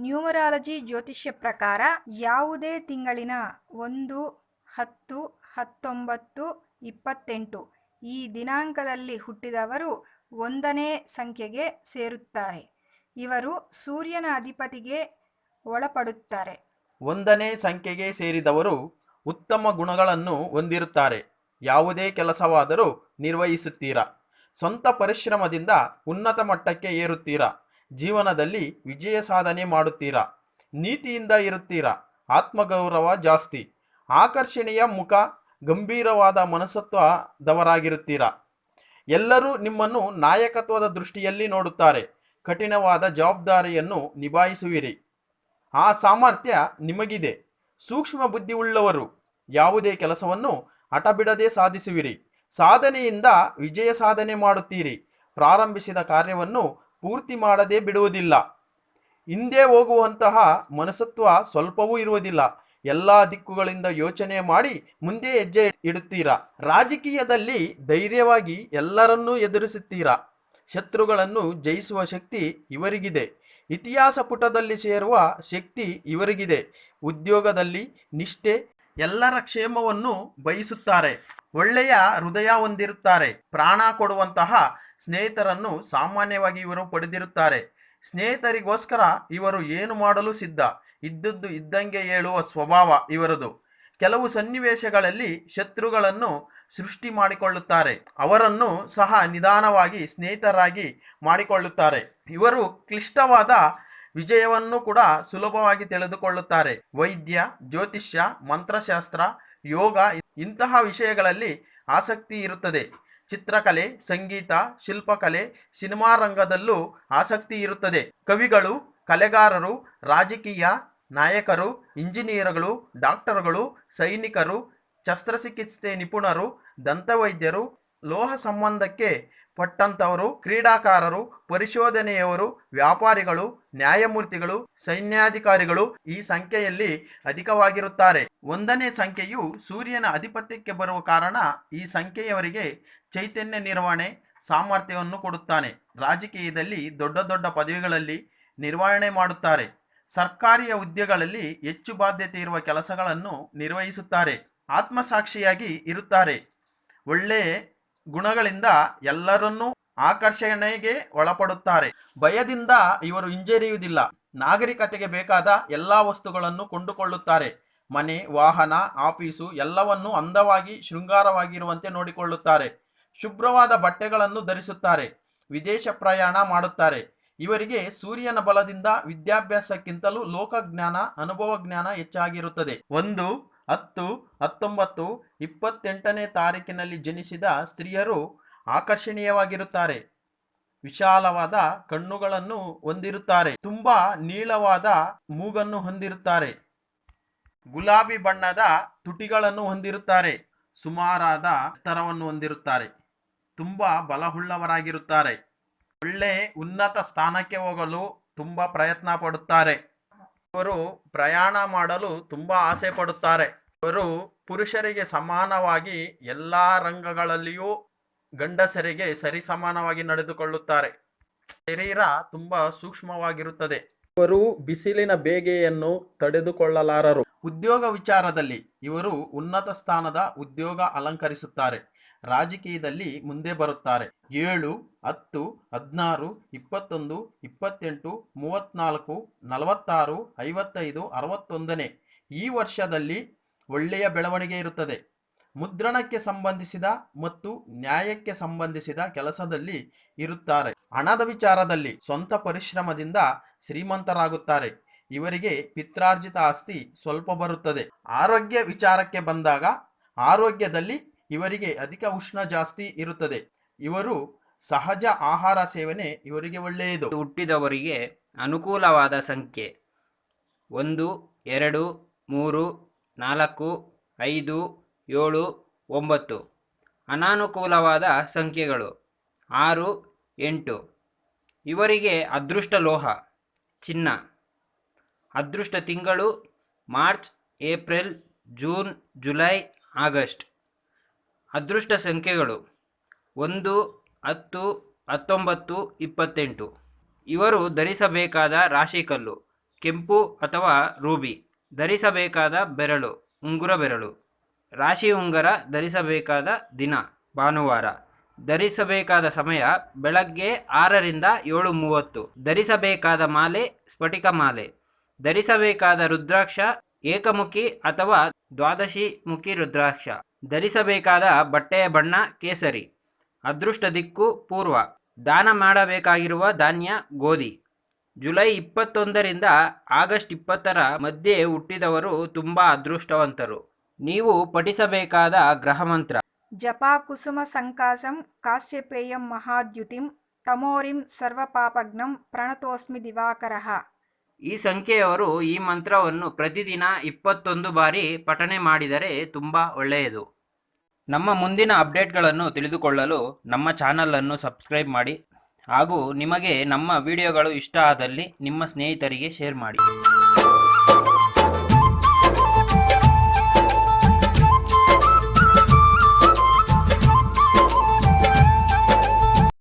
Numerology ಜ್ಯೋತಿಷ್ಯ ಪ್ರಕಾರ ಯಾವುದೇ ತಿಂಗಳಿನ ಒಂದು, ಹತ್ತು, ಹತ್ತೊಂಬತ್ತು, ಇಪ್ಪತ್ತೆಂಟು ಈ ದಿನಾಂಕದಲ್ಲಿ ಹುಟ್ಟಿದವರು ಒಂದನೇ ಸಂಖ್ಯೆಗೆ ಸೇರುತ್ತಾರೆ. ಇವರು ಸೂರ್ಯನ ಅಧಿಪತಿಗೆ ಒಳಪಡುತ್ತಾರೆ. ಒಂದನೇ ಸಂಖ್ಯೆಗೆ ಸೇರಿದವರು ಉತ್ತಮ ಗುಣಗಳನ್ನು ಹೊಂದಿರುತ್ತಾರೆ. ಯಾವುದೇ ಕೆಲಸವಾದರೂ ನಿರ್ವಹಿಸುತ್ತೀರಾ? ಸ್ವಂತ ಪರಿಶ್ರಮದಿಂದ ಉನ್ನತ ಮಟ್ಟಕ್ಕೆ ಏರುತ್ತೀರಾ? ಜೀವನದಲ್ಲಿ ವಿಜಯ ಸಾಧನೆ ಮಾಡುತ್ತೀರಾ? ನೀತಿಯಿಂದ ಇರುತ್ತೀರಾ? ಆತ್ಮಗೌರವ ಜಾಸ್ತಿ. ಆಕರ್ಷಣೀಯ ಮುಖ, ಗಂಭೀರವಾದ ಮನಸತ್ವದವರಾಗಿರುತ್ತೀರಾ ಎಲ್ಲರೂ ನಿಮ್ಮನ್ನು ನಾಯಕತ್ವದ ದೃಷ್ಟಿಯಲ್ಲಿ ನೋಡುತ್ತಾರೆ. ಕಠಿಣವಾದ ಜವಾಬ್ದಾರಿಯನ್ನು ನಿಭಾಯಿಸುವಿರಿ. ಆ ಸಾಮರ್ಥ್ಯ ನಿಮಗಿದೆ. ಸೂಕ್ಷ್ಮ ಬುದ್ಧಿ ಉಳ್ಳವರು ಯಾವುದೇ ಕೆಲಸವನ್ನು ಹಠಬಿಡದೆ ಸಾಧಿಸುವಿರಿ. ಸಾಧನೆಯಿಂದ ವಿಜಯ ಸಾಧನೆ ಮಾಡುತ್ತೀರಿ. ಪ್ರಾರಂಭಿಸಿದ ಕಾರ್ಯವನ್ನು ಪೂರ್ತಿ ಮಾಡದೆ ಬಿಡುವುದಿಲ್ಲ. ಹಿಂದೆ ಹೋಗುವಂತಹ ಮನಸತ್ವ ಸ್ವಲ್ಪವೂ ಇರುವುದಿಲ್ಲ. ಎಲ್ಲ ದಿಕ್ಕುಗಳಿಂದ ಯೋಚನೆ ಮಾಡಿ ಮುಂದೆ ಹೆಜ್ಜೆ ಇಡುತ್ತೀರಾ? ರಾಜಕೀಯದಲ್ಲಿ ಧೈರ್ಯವಾಗಿ ಎಲ್ಲರನ್ನೂ ಎದುರಿಸುತ್ತೀರಾ? ಶತ್ರುಗಳನ್ನು ಜಯಿಸುವ ಶಕ್ತಿ ಇವರಿಗಿದೆ. ಇತಿಹಾಸ ಪುಟದಲ್ಲಿ ಸೇರುವ ಶಕ್ತಿ ಇವರಿಗಿದೆ. ಉದ್ಯೋಗದಲ್ಲಿ ನಿಷ್ಠೆ ಎಲ್ಲರ ಕ್ಷೇಮವನ್ನು ಬಯಸುತ್ತಾರೆ. ಒಳ್ಳೆಯ ಹೃದಯ ಹೊಂದಿರುತ್ತಾರೆ. ಪ್ರಾಣ ಕೊಡುವಂತಹ ಸ್ನೇಹಿತರನ್ನು ಸಾಮಾನ್ಯವಾಗಿ ಇವರು ಪಡೆದಿರುತ್ತಾರೆ. ಸ್ನೇಹಿತರಿಗೋಸ್ಕರ ಇವರು ಏನು ಮಾಡಲು ಸಿದ್ಧ? ಇದ್ದದ್ದು ಇದ್ದಂಗೆ ಹೇಳುವ ಸ್ವಭಾವ ಇವರದು. ಕೆಲವು ಸನ್ನಿವೇಶಗಳಲ್ಲಿ ಶತ್ರುಗಳನ್ನು ಸೃಷ್ಟಿ ಮಾಡಿಕೊಳ್ಳುತ್ತಾರೆ. ಅವರನ್ನು ಸಹ ನಿಧಾನವಾಗಿ ಸ್ನೇಹಿತರಾಗಿ ಮಾಡಿಕೊಳ್ಳುತ್ತಾರೆ. ಇವರು ಕ್ಲಿಷ್ಟವಾದ ವಿಜಯವನ್ನು ಕೂಡ ಸುಲಭವಾಗಿ ತಿಳಿದುಕೊಳ್ಳುತ್ತಾರೆ. ವೈದ್ಯ, ಜ್ಯೋತಿಷ್ಯ, ಮಂತ್ರಶಾಸ್ತ್ರ, ಯೋಗ ಇಂತಹ ವಿಷಯಗಳಲ್ಲಿ ಆಸಕ್ತಿ ಇರುತ್ತದೆ. ಚಿತ್ರಕಲೆ, ಸಂಗೀತ, ಶಿಲ್ಪಕಲೆ, ಸಿನಿಮಾ ರಂಗದಲ್ಲೂ ಆಸಕ್ತಿ ಇರುತ್ತದೆ. ಕವಿಗಳು, ಕಲೆಗಾರರು, ರಾಜಕೀಯ ನಾಯಕರು, ಇಂಜಿನಿಯರ್ಗಳು, ಡಾಕ್ಟರ್ಗಳು, ಸೈನಿಕರು, ಶಸ್ತ್ರಚಿಕಿತ್ಸೆ ನಿಪುಣರು, ದಂತವೈದ್ಯರು ಲೋಹ ಸಂಬಂಧಕ್ಕೆ ಪಟ್ಟಂಥವರು ಕ್ರೀಡಾಕಾರರು, ಪರಿಶೋಧನೆಯವರು, ವ್ಯಾಪಾರಿಗಳು, ನ್ಯಾಯಮೂರ್ತಿಗಳು, ಸೈನ್ಯಾಧಿಕಾರಿಗಳು ಈ ಸಂಖ್ಯೆಯಲ್ಲಿ ಅಧಿಕವಾಗಿರುತ್ತಾರೆ. ಒಂದನೇ ಸಂಖ್ಯೆಯು ಸೂರ್ಯನ ಅಧಿಪತ್ಯಕ್ಕೆ ಬರುವ ಕಾರಣ ಈ ಸಂಖ್ಯೆಯವರಿಗೆ ಚೈತನ್ಯ ನಿರ್ವಹಣೆ ಸಾಮರ್ಥ್ಯವನ್ನು ಕೊಡುತ್ತಾನೆ. ರಾಜಕೀಯದಲ್ಲಿ ದೊಡ್ಡ ದೊಡ್ಡ ಪದವಿಗಳಲ್ಲಿ ನಿರ್ವಹಣೆ ಮಾಡುತ್ತಾರೆ. ಸರ್ಕಾರಿಯ ಹುದ್ದೆಗಳಲ್ಲಿ ಹೆಚ್ಚು ಬಾಧ್ಯತೆ ಇರುವ ಕೆಲಸಗಳನ್ನು ನಿರ್ವಹಿಸುತ್ತಾರೆ. ಆತ್ಮಸಾಕ್ಷಿಯಾಗಿ ಇರುತ್ತಾರೆ. ಒಳ್ಳೆಯ ಗುಣಗಳಿಂದ ಎಲ್ಲರನ್ನೂ ಆಕರ್ಷಣೆಗೆ ಒಳಪಡುತ್ತಾರೆ. ಭಯದಿಂದ ಇವರು ಹಿಂಜರಿಯುವುದಿಲ್ಲ. ನಾಗರಿಕತೆಗೆ ಬೇಕಾದ ಎಲ್ಲ ವಸ್ತುಗಳನ್ನು ಕೊಂಡುಕೊಳ್ಳುತ್ತಾರೆ. ಮನೆ, ವಾಹನ, ಆಫೀಸು ಎಲ್ಲವನ್ನೂ ಅಂದವಾಗಿ ಶೃಂಗಾರವಾಗಿರುವಂತೆ ನೋಡಿಕೊಳ್ಳುತ್ತಾರೆ. ಶುಭ್ರವಾದ ಬಟ್ಟೆಗಳನ್ನು ಧರಿಸುತ್ತಾರೆ. ವಿದೇಶ ಪ್ರಯಾಣ ಮಾಡುತ್ತಾರೆ. ಇವರಿಗೆ ಸೂರ್ಯನ ಬಲದಿಂದ ವಿದ್ಯಾಭ್ಯಾಸಕ್ಕಿಂತಲೂ ಲೋಕಜ್ಞಾನ ಅನುಭವ ಜ್ಞಾನ ಹೆಚ್ಚಾಗಿರುತ್ತದೆ. ಒಂದು ಹತ್ತು, ಹತ್ತೊಂಬತ್ತು, ಇಪ್ಪತ್ತೆಂಟನೇ ತಾರೀಕಿನಲ್ಲಿ ಜನಿಸಿದ ಸ್ತ್ರೀಯರು ಆಕರ್ಷಣೀಯವಾಗಿರುತ್ತಾರೆ. ವಿಶಾಲವಾದ ಕಣ್ಣುಗಳನ್ನು ಹೊಂದಿರುತ್ತಾರೆ. ತುಂಬಾ ನೀಳವಾದ ಮೂಗನ್ನು ಹೊಂದಿರುತ್ತಾರೆ. ಗುಲಾಬಿ ಬಣ್ಣದ ತುಟಿಗಳನ್ನು ಹೊಂದಿರುತ್ತಾರೆ. ಸುಮಾರಾದ ಎತ್ತರವನ್ನು ಹೊಂದಿರುತ್ತಾರೆ. ತುಂಬ ಬಲವುಳ್ಳವರಾಗಿರುತ್ತಾರೆ. ಒಳ್ಳೆ ಉನ್ನತ ಸ್ಥಾನಕ್ಕೆ ಹೋಗಲು ತುಂಬ ಪ್ರಯತ್ನ ಪಡುತ್ತಾರೆ. ಅವರು ಪ್ರಯಾಣ ಮಾಡಲು ತುಂಬ ಆಸೆ ಪಡುತ್ತಾರೆ. ಇವರು ಪುರುಷರಿಗೆ ಸಮಾನವಾಗಿ ಎಲ್ಲ ರಂಗಗಳಲ್ಲಿಯೂ ಗಂಡಸರಿಗೆ ಸರಿಸಮಾನವಾಗಿ ನಡೆದುಕೊಳ್ಳುತ್ತಾರೆ. ಶರೀರ ತುಂಬಾ ಸೂಕ್ಷ್ಮವಾಗಿರುತ್ತದೆ. ಇವರು ಬಿಸಿಲಿನ ಬೇಗೆಯನ್ನು ತಡೆದುಕೊಳ್ಳಲಾರರು. ಉದ್ಯೋಗ ವಿಚಾರದಲ್ಲಿ ಇವರು ಉನ್ನತ ಸ್ಥಾನದ ಉದ್ಯೋಗ ಅಲಂಕರಿಸುತ್ತಾರೆ. ರಾಜಕೀಯದಲ್ಲಿ ಮುಂದೆ ಬರುತ್ತಾರೆ. ಏಳು, ಹತ್ತು, ಹದಿನಾರು, ಇಪ್ಪತ್ತೊಂದು, ಇಪ್ಪತ್ತೆಂಟು, ಮೂವತ್ತ್ನಾಲ್ಕು, ನಲವತ್ತಾರು, ಐವತ್ತೈದು, ಅರವತ್ತೊಂದನೇ ಈ ವರ್ಷದಲ್ಲಿ ಒಳ್ಳೆಯ ಬೆಳವಣಿಗೆ ಇರುತ್ತದೆ. ಮುದ್ರಣಕ್ಕೆ ಸಂಬಂಧಿಸಿದ ಮತ್ತು ನ್ಯಾಯಕ್ಕೆ ಸಂಬಂಧಿಸಿದ ಕೆಲಸದಲ್ಲಿ ಇರುತ್ತಾರೆ. ಹಣದ ವಿಚಾರದಲ್ಲಿ ಸ್ವಂತ ಪರಿಶ್ರಮದಿಂದ ಶ್ರೀಮಂತರಾಗುತ್ತಾರೆ. ಇವರಿಗೆ ಪಿತ್ರಾರ್ಜಿತ ಆಸ್ತಿ ಸ್ವಲ್ಪ ಬರುತ್ತದೆ. ಆರೋಗ್ಯ ವಿಚಾರಕ್ಕೆ ಬಂದಾಗ ಆರೋಗ್ಯದಲ್ಲಿ ಇವರಿಗೆ ಅಧಿಕ ಉಷ್ಣ ಜಾಸ್ತಿ ಇರುತ್ತದೆ. ಇವರು ಸಹಜ ಆಹಾರ ಸೇವನೆ ಇವರಿಗೆ ಒಳ್ಳೆಯದು. ಹುಟ್ಟಿದವರಿಗೆ ಅನುಕೂಲವಾದ ಸಂಖ್ಯೆ ಒಂದು, ಎರಡು, ಮೂರು ನಾಲ್ಕು, ಐದು, ಏಳು, ಒಂಬತ್ತು. ಅನಾನುಕೂಲವಾದ ಸಂಖ್ಯೆಗಳು. ಆರು, ಎಂಟು. ಇವರಿಗೆ ಅದೃಷ್ಟ ಲೋಹ, ಚಿನ್ನ. ಅದೃಷ್ಟ ತಿಂಗಳು March, April, June, July, August. ಅದೃಷ್ಟ ಸಂಖ್ಯೆಗಳು ಒಂದು, ಹತ್ತು, ಹತ್ತೊಂಬತ್ತು, ಇಪ್ಪತ್ತೆಂಟು. ಇವರು ಧರಿಸಬೇಕಾದ ರಾಶಿಕಲ್ಲು ಕೆಂಪು ಅಥವಾ ರೂಬಿ. ಧರಿಸಬೇಕಾದ ಬೆರಳು, ಉಂಗುರ ಬೆರಳು. ರಾಶಿ ಉಂಗುರ ಧರಿಸಬೇಕಾದ ದಿನ, ಭಾನುವಾರ. ಧರಿಸಬೇಕಾದ ಸಮಯ ಬೆಳಗ್ಗೆ ಆರರಿಂದ ಏಳು ಮೂವತ್ತು. ಧರಿಸಬೇಕಾದ ಮಾಲೆ, ಸ್ಫಟಿಕ ಮಾಲೆ. ಧರಿಸಬೇಕಾದ ರುದ್ರಾಕ್ಷ, ಏಕಮುಖಿ ಅಥವಾ ದ್ವಾದಶಿ ಮುಖಿ ರುದ್ರಾಕ್ಷ. ಧರಿಸಬೇಕಾದ ಬಟ್ಟೆಯ ಬಣ್ಣ, ಕೇಸರಿ. ಅದೃಷ್ಟ ದಿಕ್ಕು, ಪೂರ್ವ. ದಾನ ಮಾಡಬೇಕಾಗಿರುವ ಧಾನ್ಯ, ಗೋಧಿ. ಜುಲೈ ಇಪ್ಪತ್ತೊಂದರಿಂದ ಆಗಸ್ಟ್ ಇಪ್ಪತ್ತರ ಮಧ್ಯೆ ಹುಟ್ಟಿದವರು ತುಂಬ ಅದೃಷ್ಟವಂತರು. ನೀವು ಪಠಿಸಬೇಕಾದ ಗ್ರಹಮಂತ್ರ ಜಪಾ ಕುಸುಮ ಸಂಕಾಸಂ ಕಾಶ್ಯಪೇಯಂ ಮಹಾದ್ಯುತಿಂ ತಮೋರಿಂ ಸರ್ವಪಾಪಜ್ಞಂ ಪ್ರಣತೋಸ್ಮಿ ದಿವಾಕರಃ. ಈ ಸಂಖ್ಯೆಯವರು ಈ ಮಂತ್ರವನ್ನು ಪ್ರತಿದಿನ ಇಪ್ಪತ್ತೊಂದು ಬಾರಿ ಪಠನೆ ಮಾಡಿದರೆ ತುಂಬ ಒಳ್ಳೆಯದು. ನಮ್ಮ ಮುಂದಿನ ಅಪ್ಡೇಟ್ಗಳನ್ನು ತಿಳಿದುಕೊಳ್ಳಲು ನಮ್ಮ ಚಾನಲನ್ನು ಸಬ್ಸ್ಕ್ರೈಬ್ ಮಾಡಿ. ಹಾಗೂ ನಿಮಗೆ ನಮ್ಮ ವಿಡಿಯೋಗಳು ಇಷ್ಟ ಆದಲ್ಲಿ ನಿಮ್ಮ ಸ್ನೇಹಿತರಿಗೆ ಶೇರ್ ಮಾಡಿ.